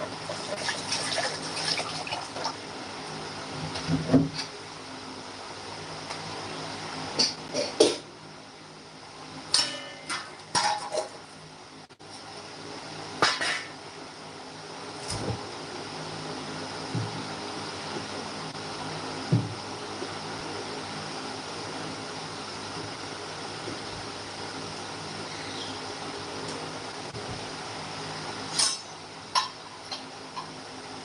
बाळा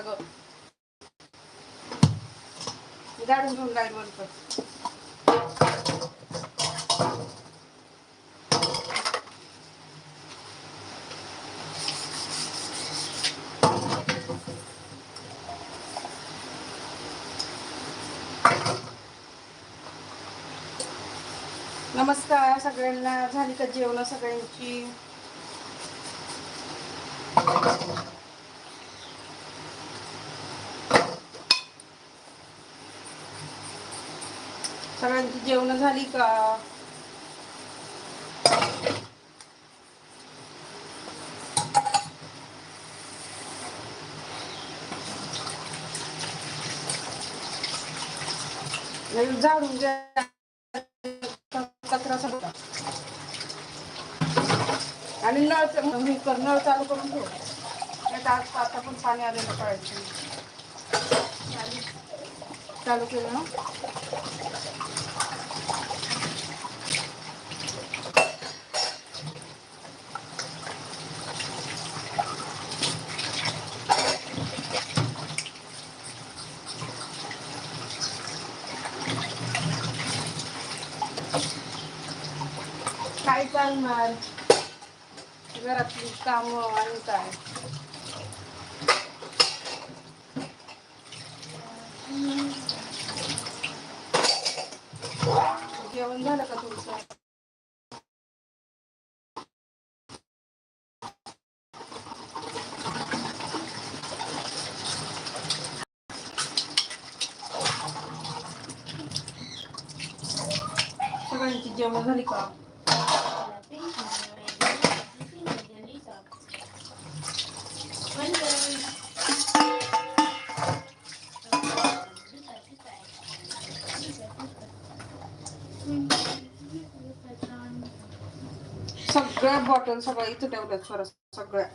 जाडून ग. जाडून घेऊन लाइट बंद कर नमस्कार सगळ्यांना. झाली का जेवण सगळ्यांची? सगळ्यांची जेवण झाली का? नाही, झाडून कचरा सगळा. आणि नळ च- कर, नळ चालू करून ठेव. नाही तर आज आता पण पाणी आलेलं पाहिजे. चालू केलं ना? काय चालणार घरातली कामं आणि काय जेवण झालं का तुमचं सगळ्यांची जेवण झाली का सगळ्या बॉटल सगळ्या इथं ठेवल्यात सर सगळ्या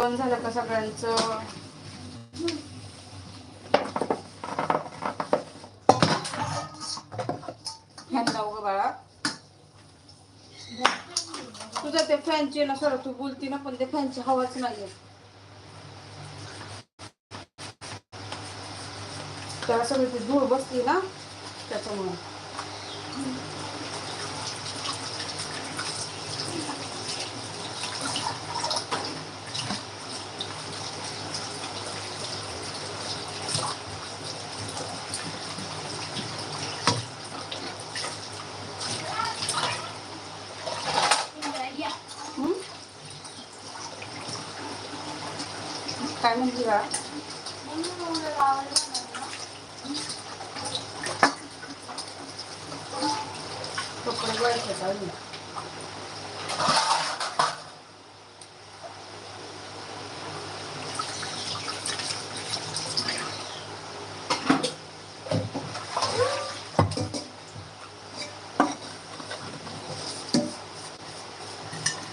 जेवण झालं का सगळ्यांचं? फॅन लावू बाळा. तुझं ते फॅनची ना सर तू बोलती ना पण ते फॅनची हवाच नाहीये. त्याला सगळी ती धूळ बसली ना त्याच्यामुळे हं? काय म्हणते का कपडे वाईट अजून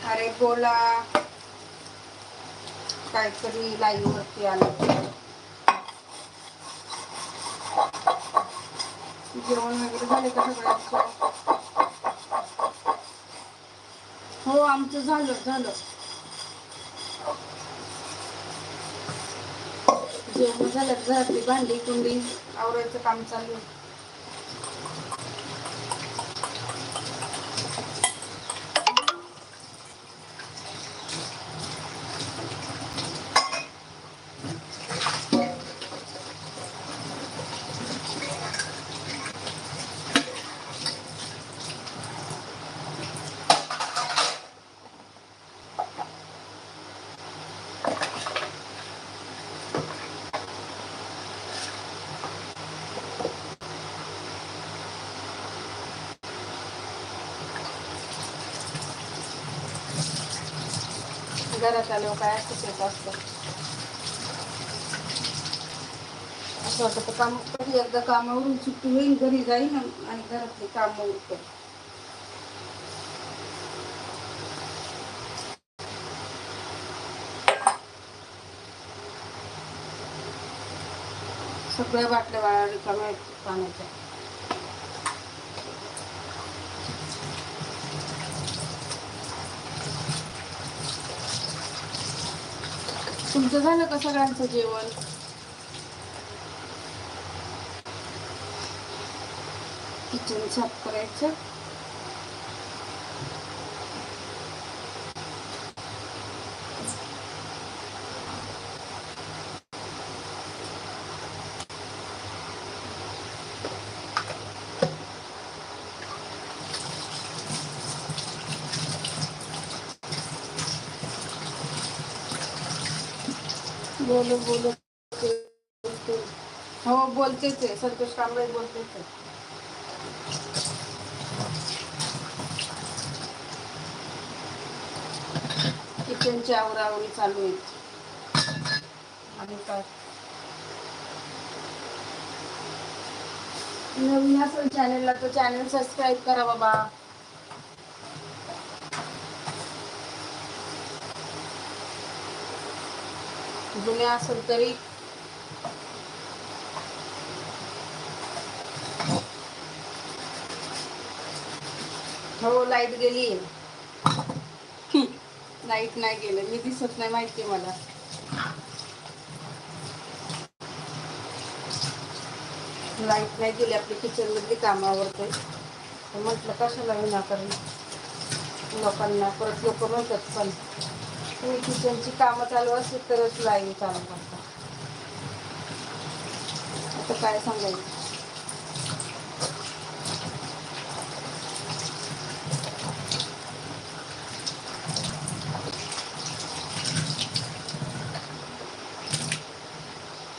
अरे बोला काहीतरी लाईव्ह आलं. जेवण वगैरे झाले का सगळ्यांचं हो आमचं झालं झालं. जेवण झालं घरातली भांडी कुंडी आवरायचं काम चालू आहे. लोक आल्यावर काय असतं ते असतं असं वाटतं काम कधी एकदा कामावरून सुट्टी होईल घरी जाईन आणि घरातले काम उरतं सगळ्या बाटल्या वाळा रिकाम्या आहेत पाण्याच्या तुमचं झालं का सगळ्यांचं जेवण? किचन साफ करायचं. बोलू बोलो. हो बोलतेच आहे. संतोष कांबळे बोलतेच आहे. किचनची आवरावरी चालू आहे आणि काय? नवीन असेल चॅनलला तर चॅनल सबस्क्राईब करा बाबा. जुने असेल तरी हो लाइट गेली. लाइट नाही गेलं मी दिसत नाही माहिती मला. लाइट नाही गेली आपली किचन मधली कामावरते तर म्हटलं कशाला कर लोकांना परत लोक म्हणतात पण तुम्ही किचनची कामं चालू असेल तरच लाईव्ह चालू करता आता काय सांगायचं?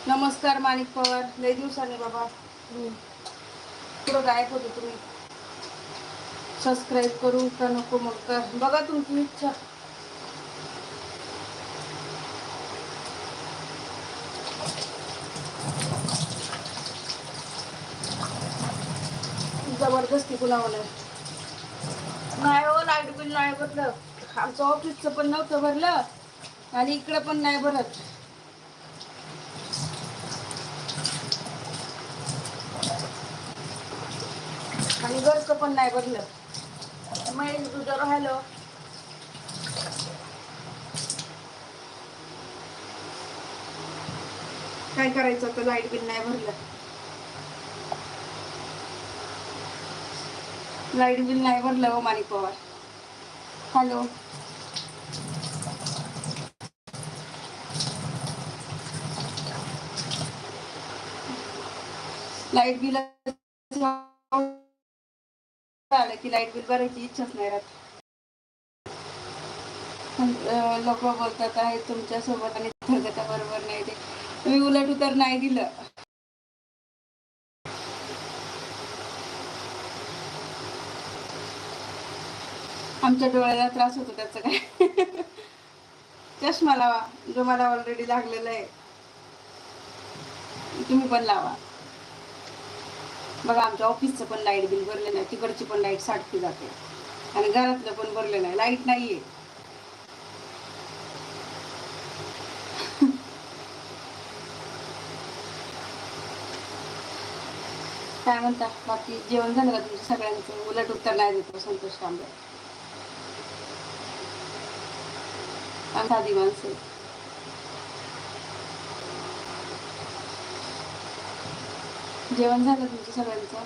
नमस्कार माणिक पवार. लय दिवसाने बाबा. तुला पुढं गायब होते तुम्ही. सबस्क्राईब करू का नको मग कर. बघा तुमची इच्छा. जबरदस्ती बोलावलं नाही नाही हो लाइट बिल नाही भरलं. आमचं ऑफिसचं पण नव्हतं भरलं आणि इकडं पण नाही भरत. आणि घरचं पण नाही भरलं. महेश तुझं राहिलं. काय करायचं आता? लाइट बिल नाही भरलं. लाइट बिल नाही भरलं हो Manik Pawar. Hello. Light bill आलं की लाइट बिल भरायची इच्छाच नाही राहत. लोक बोलतात आहे तुमच्यासोबत आणि बरोबर नाही ते. तुम्ही उलट उतर नाही दिलं. आमच्या डोळ्याला त्रास होतो त्याचा काय? चष्मा लावा जो मला ऑलरेडी लागलेला आहे. तुम्ही पण लावा. बघा आमच्या ऑफिसचं पण लाइट बिल भरले नाही तिकडची पण लाइट साठती जाते. आणि घरातलं पण भरले नाही लाइट नाहीये. काय म्हणता? बाकी जेवण झालं का तुमच्या सगळ्यांचं? उलट उत्तर नाही देतो संतोष कांबळे आम्ही साधी माणसं जेवण झालं तुमचं सगळ्यांचं?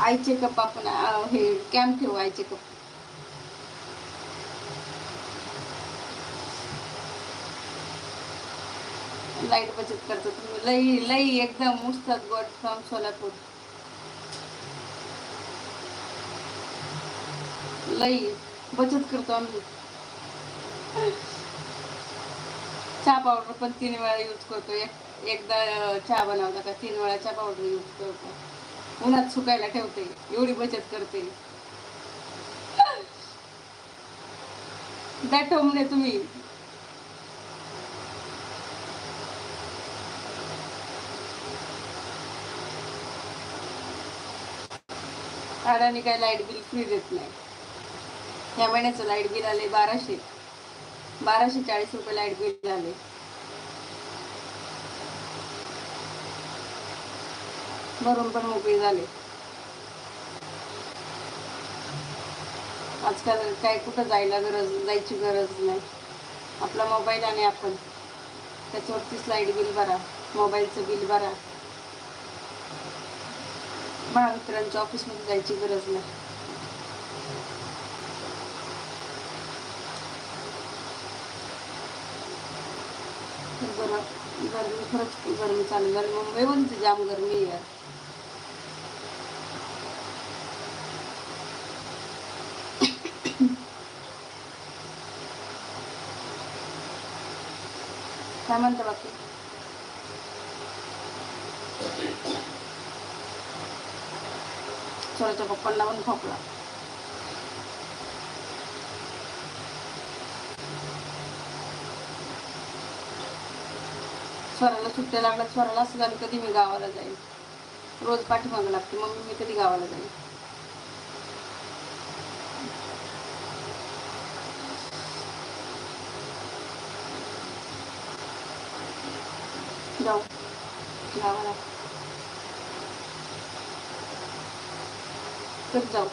आईचे कप आपण हे कॅम्प ठेवू आईचे कप लाइट बचत करतो तुम्ही. लई लई एकदम उठतात गोड फ्रॉम सोलापूर. लई बचत करतो आम्ही. चहा पावडर पण तीन वेळा यूज करतो. एक एकदा चहा बनवला का तीन वेळा चहा पावडर यूज करतो. उन्हात सुकायला ठेवते. एवढी बचत करते. द्या ठेवणे तुम्ही. अडाणी काय लाइट बिल फ्री देत नाही. ह्या महिन्याचं लाइट बिल आले बाराशे. बाराशे चाळीस रुपये लाइट बिल आले भरून पण मोकळी झाले. आजकाल काय कुठं जायला गरज जायची गरज नाही. आपला मोबाईल आणि आपण. त्याच्यावरतीच लाइट बिल भरा मोबाईलचं बिल भरा. महावितरणच्या ऑफिसमध्ये जायची गरज नाही. गर्मी खरंच गरमी चालू झाली मुंबईमध्ये जाम गरमी आहे यार. काय म्हणता बाकी? छोट्याच्या पप्पांना पण खोकला. स्वराला सुट्ट्या लागल्या स्वराला असं झालं कधी मी गावाला जाईल रोज पाठीमागं लागते मग मी कधी गावाला जाईल जाऊ गावाला. तर जाऊ?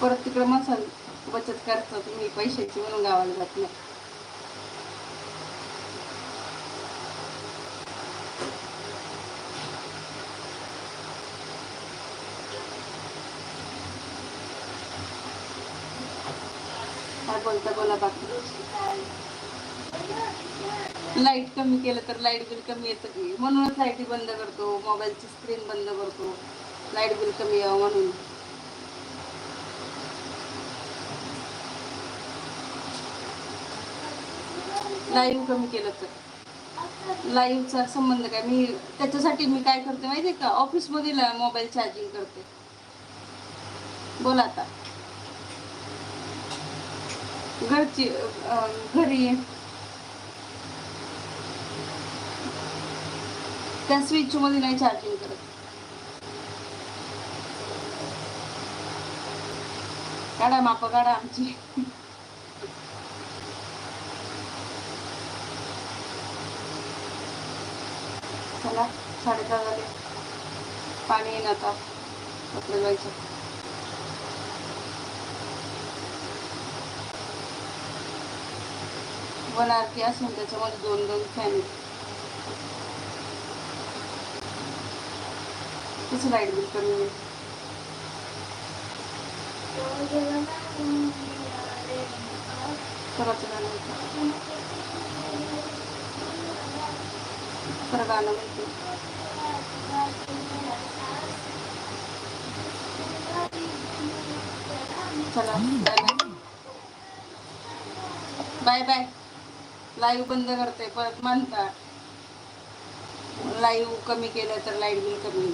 परत तिकडं मसाल बचत करतात तुम्ही पैशाची म्हणून गावाला जात नाही. काय बोला बाकी लाइट कमी केलं तर लाइट बिल कमी येतं की. म्हणूनच लाईटी बंद करतो मोबाईलची स्क्रीन बंद करतो. लाइट बिल कमी यावं म्हणून. लाईव्ह कमी केलं तर. लाईव्हचा संबंध काय? मी त्याच्यासाठी मी काय करते माहिती आहे का ऑफिसमध्ये मोबाईल चार्जिंग करते. बोला आता. घरची घरी. त्या स्विच मध्ये नाही चार्जिंग करत. काढा माप काढा आमची. चला साडेदहा झाले पाणी येईन आता. आपल्याला जायचं. वन आर के असून त्याच्यामध्ये दोन दोन फॅन आहेत. कसं लाइट बिल कमी येईल खरं गाणं म्हणते चला बाय बाय लाईव्ह बंद करते परत म्हणता लाईव्ह कमी केलं तर लाइट बिल कमी